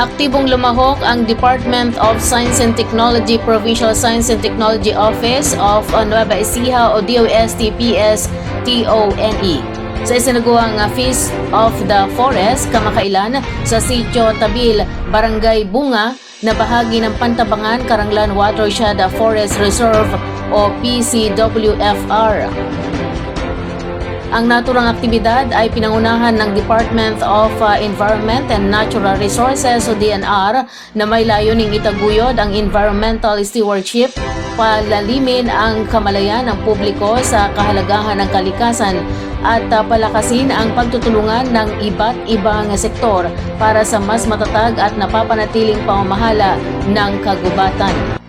Aktibong lumahok ang Department of Science and Technology Provincial Science and Technology Office of uh, Nueva Ecija o DOST-PS TONE sa isinaguang uh, Feast of the Forest kamakailan sa Sitio Tabil, Barangay Bunga na bahagi ng Pantabangan Karanglan Watershed Forest Reserve o PCWFR. Ang naturang aktibidad ay pinangunahan ng Department of uh, Environment and Natural Resources o DNR na may layuning itaguyod ang environmental stewardship, palalimin ang kamalayan ng publiko sa kahalagahan ng kalikasan at uh, palakasin ang pagtutulungan ng iba't ibang sektor para sa mas matatag at napapanatiling pamamahala ng kagubatan.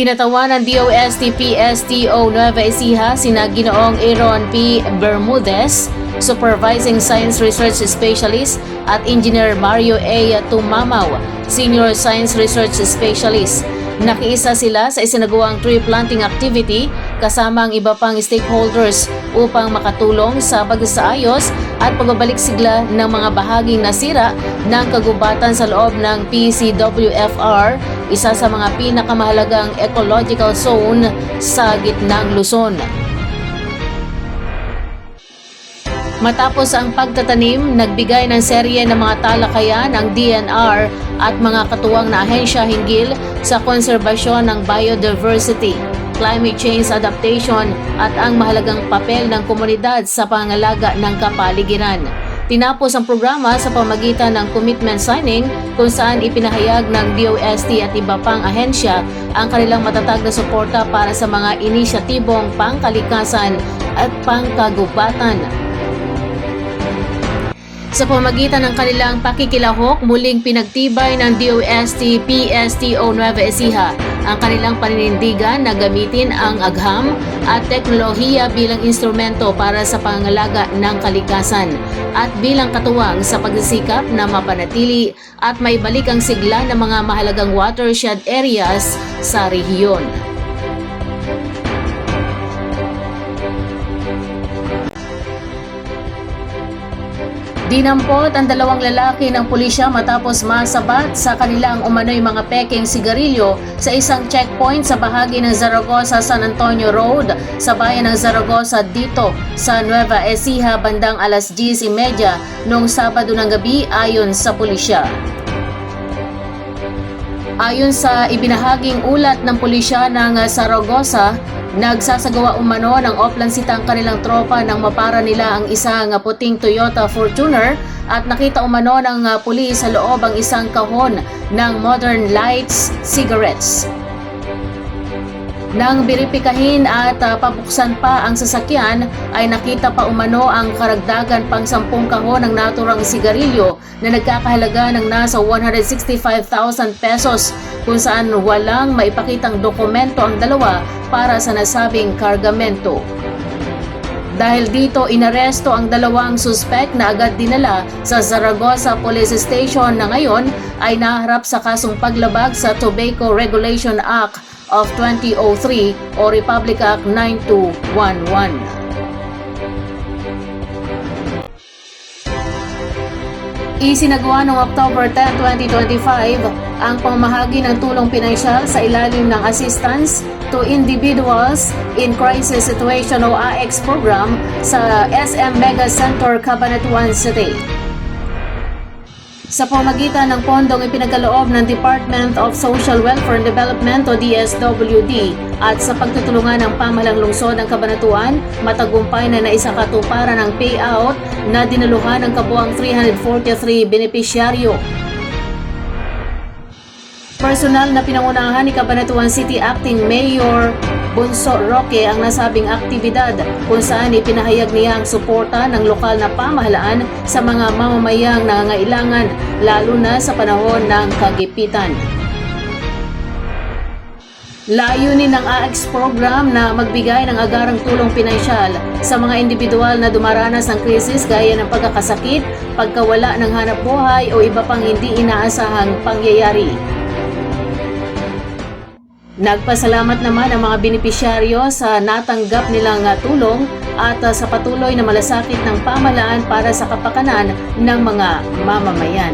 Kinatawan ng DOST-PSTO Nueva Ecija sina Ginoong Aaron P. Bermudez, Supervising Science Research Specialist at Engineer Mario A. Tumamaw, Senior Science Research Specialist. Nakiisa sila sa isinagawa tree planting activity kasama ang iba pang stakeholders upang makatulong sa pagsaayos at pagbabalik sigla ng mga bahaging nasira ng kagubatan sa loob ng PCWFR, isa sa mga pinakamahalagang ecological zone sa gitnang Luzon. Matapos ang pagtatanim, nagbigay ng serye ng mga talakayan ang DNR at mga katuwang na ahensya hinggil sa konserbasyon ng biodiversity, climate change adaptation at ang mahalagang papel ng komunidad sa pangalaga ng kapaligiran. Tinapos ang programa sa pamagitan ng commitment signing kung saan ipinahayag ng DOST at iba pang ahensya ang kanilang matatag na suporta para sa mga inisyatibong pangkalikasan at pangkagubatan sa pamagitan ng kanilang pakikilahok, muling pinagtibay ng DOST PSTO Nueva Ecija ang kanilang paninindigan na gamitin ang agham at teknolohiya bilang instrumento para sa pangangalaga ng kalikasan at bilang katuwang sa pagsisikap na mapanatili at maibalik ang sigla ng mga mahalagang watershed areas sa rehiyon. Dinampot ang dalawang lalaki ng pulisya matapos masabat sa kanilang umano'y mga peking sigarilyo sa isang checkpoint sa bahagi ng Zaragoza San Antonio Road sa bayan ng Zaragoza dito sa Nueva Ecija bandang alas 10.30 noong Sabado ng gabi ayon sa pulisya. Ayon sa ibinahaging ulat ng pulisya ng Zaragoza, nagsasagawa umano ng oplansita ang kanilang tropa nang mapara nila ang isang puting Toyota Fortuner at nakita umano ng uh, pulis sa loob ang isang kahon ng Modern Lights cigarettes. Nang biripikahin at uh, pabuksan pa ang sasakyan ay nakita pa umano ang karagdagan pang sampung kahon ng naturang sigarilyo na nagkakahalaga ng nasa 165,000 pesos kung saan walang maipakitang dokumento ang dalawa para sa nasabing kargamento. Dahil dito inaresto ang dalawang suspect na agad dinala sa Zaragoza Police Station na ngayon ay naharap sa kasong paglabag sa Tobacco Regulation Act of 2003 o Republic Act 9211. Isinagawa noong October 10, 2025 ang pamahagi ng tulong pinansyal sa ilalim ng Assistance to Individuals in Crisis Situation o AX program sa SM Mega Center, Cabanatuan City sa pamagitan ng pondong ipinagkaloob ng Department of Social Welfare and Development o DSWD at sa pagtutulungan ng pamahalang lungsod ng Kabanatuan, matagumpay na naisakatuparan ang payout na dinaluhan ng kabuang 343 benepisyaryo. Personal na pinangunahan ni Cabanatuan City Acting Mayor Bunso Roque ang nasabing aktibidad kung saan ipinahayag niya ang suporta ng lokal na pamahalaan sa mga mamamayang nangangailangan lalo na sa panahon ng kagipitan. Layunin ng AX program na magbigay ng agarang tulong pinansyal sa mga individual na dumaranas ng krisis gaya ng pagkakasakit, pagkawala ng hanap buhay o iba pang hindi inaasahang pangyayari. Nagpasalamat naman ang mga benepisyaryo sa natanggap nilang tulong at uh, sa patuloy na malasakit ng pamahalaan para sa kapakanan ng mga mamamayan.